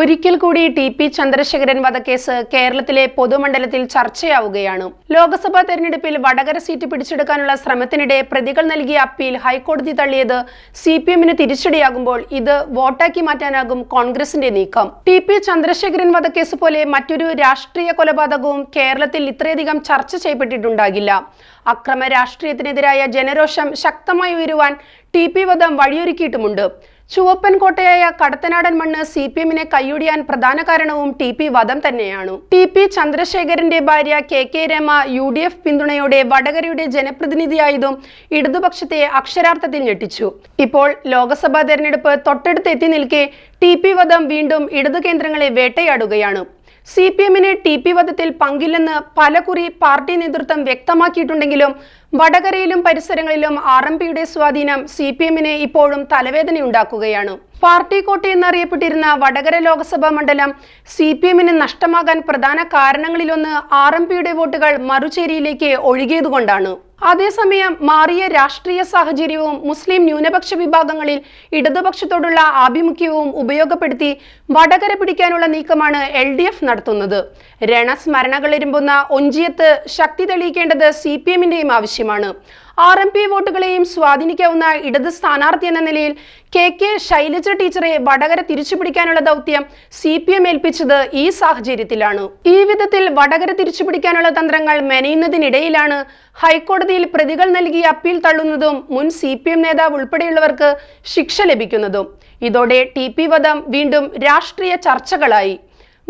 ഒരിക്കൽ കൂടി T P Chandrasekharan വധക്കേസ് കേരളത്തിലെ പൊതുമണ്ഡലത്തിൽ ചർച്ചയാവുകയാണ്. ലോക്സഭാ തെരഞ്ഞെടുപ്പിൽ വടകര സീറ്റ് പിടിച്ചെടുക്കാനുള്ള ശ്രമത്തിനിടെ പ്രതികൾ നൽകിയ അപ്പീൽ ഹൈക്കോടതി തള്ളിയത് സി പി എമ്മിന് തിരിച്ചടിയാകുമ്പോൾ ഇത് വോട്ടാക്കി മാറ്റാനാകും കോൺഗ്രസിന്റെ നീക്കം. ടി പി ചന്ദ്രശേഖരൻ വധക്കേസ് പോലെ മറ്റൊരു രാഷ്ട്രീയ കൊലപാതകവും കേരളത്തിൽ ഇത്രയധികം ചർച്ച ചെയ്യപ്പെട്ടിട്ടുണ്ടാകില്ല. അക്രമ രാഷ്ട്രീയത്തിനെതിരായ ജനരോഷം ശക്തമായി ഉയരുവാൻ ടി പി വധം വഴിയൊരുക്കിയിട്ടുമുണ്ട്. ചുവപ്പൻ കോട്ടയായ കടത്തനാടൻ മണ്ണ് സി പി എമ്മിനെ കൈയൊടിയാൻ പ്രധാന കാരണവും ടി പി വധം തന്നെയാണ്. ടി പി ചന്ദ്രശേഖരന്റെ ഭാര്യ K K Rama U D F പിന്തുണയോടെ വടകരയുടെ ജനപ്രതിനിധിയായതും ഇടതുപക്ഷത്തെ അക്ഷരാർത്ഥത്തിൽ ഞെട്ടിച്ചു. ഇപ്പോൾ ലോക്സഭാ തെരഞ്ഞെടുപ്പ് തൊട്ടടുത്ത് എത്തി നിൽക്കെ ടി പി വധം വീണ്ടും ഇടതു കേന്ദ്രങ്ങളെ വേട്ടയാടുകയാണ്. സി പി എമ്മിന് ടി പി വധത്തിൽ പങ്കില്ലെന്ന് പലകുറി പാർട്ടി നേതൃത്വം വ്യക്തമാക്കിയിട്ടുണ്ടെങ്കിലും വടകരയിലും പരിസരങ്ങളിലും ആർ എം പിയുടെ സ്വാധീനം സി പി എമ്മിനെ ഇപ്പോഴും തലവേദനയുണ്ടാക്കുകയാണ്. പാർട്ടി കോട്ടയെന്നറിയപ്പെട്ടിരുന്ന വടകര ലോക്സഭാ മണ്ഡലം സി പി എമ്മിന് നഷ്ടമാകാൻ പ്രധാന കാരണങ്ങളിലൊന്ന് ആർ എം പിയുടെ വോട്ടുകൾ മറുചേരിയിലേക്ക് ഒഴുകിയതുകൊണ്ടാണ്. അതേസമയം മാറിയ രാഷ്ട്രീയ സാഹചര്യവും മുസ്ലിം ന്യൂനപക്ഷ വിഭാഗങ്ങളിൽ ഇടതുപക്ഷത്തോടുള്ള ആഭിമുഖ്യവും ഉപയോഗപ്പെടുത്തി വടകര പിടിക്കാനുള്ള നീക്കമാണ് എൽ ഡി എഫ് നടത്തുന്നത്. രണസ്മരണകളിരുമ്പുന്ന ഒഞ്ചിയത്ത് ശക്തി തെളിയിക്കേണ്ടത് സി പി എമ്മിന്റെയും ആവശ്യമാണ്. ആർ എം പി വോട്ടുകളെയും സ്വാധീനിക്കാവുന്ന ഇടത് സ്ഥാനാർത്ഥി എന്ന നിലയിൽ കെ കെ ശൈലജ ടീച്ചറെ വടകര തിരിച്ചുപിടിക്കാനുള്ള ദൗത്യം സി പി എം ഏൽപ്പിച്ചത് ഈ സാഹചര്യത്തിലാണ്. ഈ വിധത്തിൽ വടകര തിരിച്ചുപിടിക്കാനുള്ള തന്ത്രങ്ങൾ മെനയുന്നതിനിടയിലാണ് ഹൈക്കോടതിയിൽ പ്രതികൾ നൽകിയ അപ്പീൽ തള്ളുന്നതും മുൻ സി പി എം നേതാവ് ഉൾപ്പെടെയുള്ളവർക്ക് ശിക്ഷ ലഭിക്കുന്നതും. ഇതോടെ ടി പി വധം വീണ്ടും രാഷ്ട്രീയ ചർച്ചകളായി.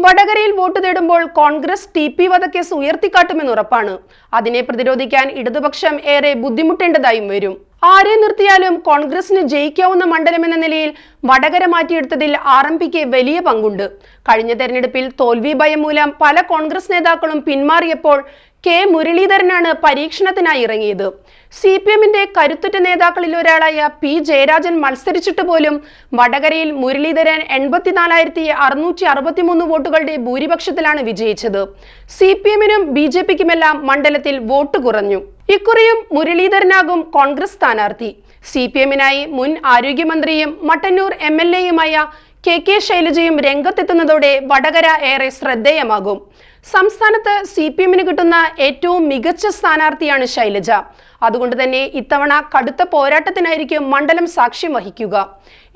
വടകരയിൽ വോട്ട് തേടുമ്പോൾ കോൺഗ്രസ് ടി പി വധക്കേസ് ഉയർത്തിക്കാട്ടുമെന്ന് ഉറപ്പാണ്. അതിനെ പ്രതിരോധിക്കാൻ ഇടതുപക്ഷം ഏറെ ബുദ്ധിമുട്ടേണ്ടതായും വരും. ആരെ നിർത്തിയാലും കോൺഗ്രസിന് ജയിക്കാവുന്ന മണ്ഡലം എന്ന നിലയിൽ വടകര മാറ്റിയെടുത്തതിൽ ആർ എം പിക്ക് വലിയ പങ്കുണ്ട്. കഴിഞ്ഞ തെരഞ്ഞെടുപ്പിൽ തോൽവി ഭയം മൂലം പല കോൺഗ്രസ് നേതാക്കളും പിന്മാറിയപ്പോൾ കെ മുരളീധരനാണ് പരീക്ഷണത്തിനായി ഇറങ്ങിയത്. സി പി എമ്മിന്റെ കരുത്തുറ്റ നേതാക്കളിൽ ഒരാളായ പി ജയരാജൻ മത്സരിച്ചിട്ട് പോലും വടകരയിൽ മുരളീധരൻ എൺപത്തിനാലായിരത്തി അറുന്നൂറ്റി അറുപത്തിമൂന്ന് വോട്ടുകളുടെ ഭൂരിപക്ഷത്തിലാണ് വിജയിച്ചത്. സി പി എമ്മിനും ബി ജെ പിക്കുമെല്ലാം മണ്ഡലത്തിൽ വോട്ട് കുറഞ്ഞു. ഇക്കുറിയും മുരളീധരനാകും കോൺഗ്രസ് സ്ഥാനാർത്ഥി. സി പി എമ്മിനായി മുൻ ആരോഗ്യമന്ത്രിയും മട്ടന്നൂർ എം എൽ എയുമായ കെ കെ ശൈലജയും രംഗത്തെത്തുന്നതോടെ വടകര ഏറെ ശ്രദ്ധേയമാകും. സംസ്ഥാനത്ത് സി പി എമ്മിന് കിട്ടുന്ന ഏറ്റവും മികച്ച സ്ഥാനാർത്ഥിയാണ് ശൈലജ. അതുകൊണ്ട് തന്നെ ഇത്തവണ കടുത്ത പോരാട്ടത്തിനായിരിക്കും മണ്ഡലം സാക്ഷ്യം വഹിക്കുക.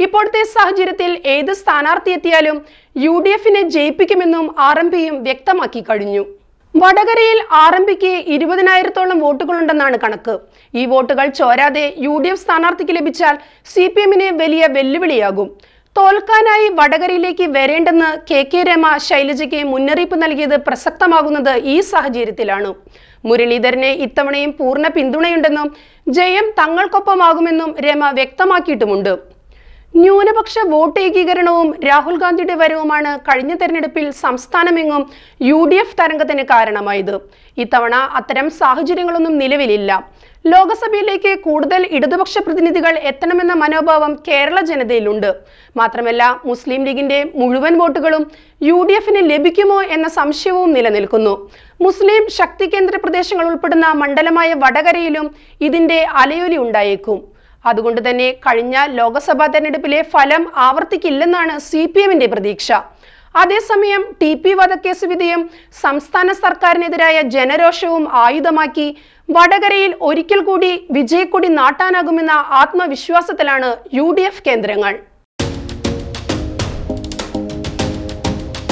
ഇപ്പോഴത്തെ സാഹചര്യത്തിൽ ഏത് സ്ഥാനാർത്ഥി എത്തിയാലും യു ഡി എഫിനെ ജയിപ്പിക്കുമെന്നും ആർ എം പിയും വ്യക്തമാക്കി കഴിഞ്ഞു. വടകരയിൽ ആർ എം പിക്ക് ഇരുപതിനായിരത്തോളം വോട്ടുകളുണ്ടെന്നാണ് കണക്ക്. ഈ വോട്ടുകൾ ചോരാതെ യു ഡി എഫ് സ്ഥാനാർത്ഥിക്ക് ലഭിച്ചാൽ സി പി എമ്മിന് വലിയ വെല്ലുവിളിയാകും. തോൽക്കാനായി വടകരയിലേക്ക് വരേണ്ടെന്ന് കെ കെ രമ ശൈലജയ്ക്ക് മുന്നറിയിപ്പ് നൽകിയത് പ്രസക്തമാകുന്നത് ഈ സാഹചര്യത്തിലാണ്. മുരളീധരനെ ഇത്തവണയും പൂർണ പിന്തുണയുണ്ടെന്നും ജയം തങ്ങൾക്കൊപ്പമാകുമെന്നും രമ വ്യക്തമാക്കിയിട്ടുമുണ്ട്. ന്യൂനപക്ഷ വോട്ട് ഏകീകരണവും രാഹുൽ ഗാന്ധിയുടെ വരവുമാണ് കഴിഞ്ഞ തെരഞ്ഞെടുപ്പിൽ സംസ്ഥാനമെങ്ങും യു ഡി എഫ് തരംഗത്തിന് കാരണമായത്. ഇത്തവണ അത്തരം സാഹചര്യങ്ങളൊന്നും നിലവിലില്ല. ലോക്സഭയിലേക്ക് കൂടുതൽ ഇടതുപക്ഷ പ്രതിനിധികൾ എത്തണമെന്ന മനോഭാവം കേരള ജനതയിലുണ്ട്. മാത്രമല്ല മുസ്ലിം ലീഗിന്റെ മുഴുവൻ വോട്ടുകളും യു ഡി എഫിന് ലഭിക്കുമോ എന്ന സംശയവും നിലനിൽക്കുന്നു. മുസ്ലിം ശക്തി കേന്ദ്ര പ്രദേശങ്ങൾ ഉൾപ്പെടുന്ന മണ്ഡലമായ വടകരയിലും ഇതിന്റെ അലയൊലി ഉണ്ടായേക്കും. അതുകൊണ്ട് തന്നെ കഴിഞ്ഞ ലോക്സഭാ തെരഞ്ഞെടുപ്പിലെ ഫലം ആവർത്തിക്കില്ലെന്നാണ് സി പി എമ്മിന്റെ പ്രതീക്ഷ. അതേസമയം ടി പി വധക്കേസ് വിധിയും സംസ്ഥാന സർക്കാരിനെതിരായ ജനരോഷവും ആയുധമാക്കി വടകരയിൽ ഒരിക്കൽ കൂടി വിജയക്കൊടി നാട്ടാനാകുമെന്ന ആത്മവിശ്വാസത്തിലാണ് യു കേന്ദ്രങ്ങൾ.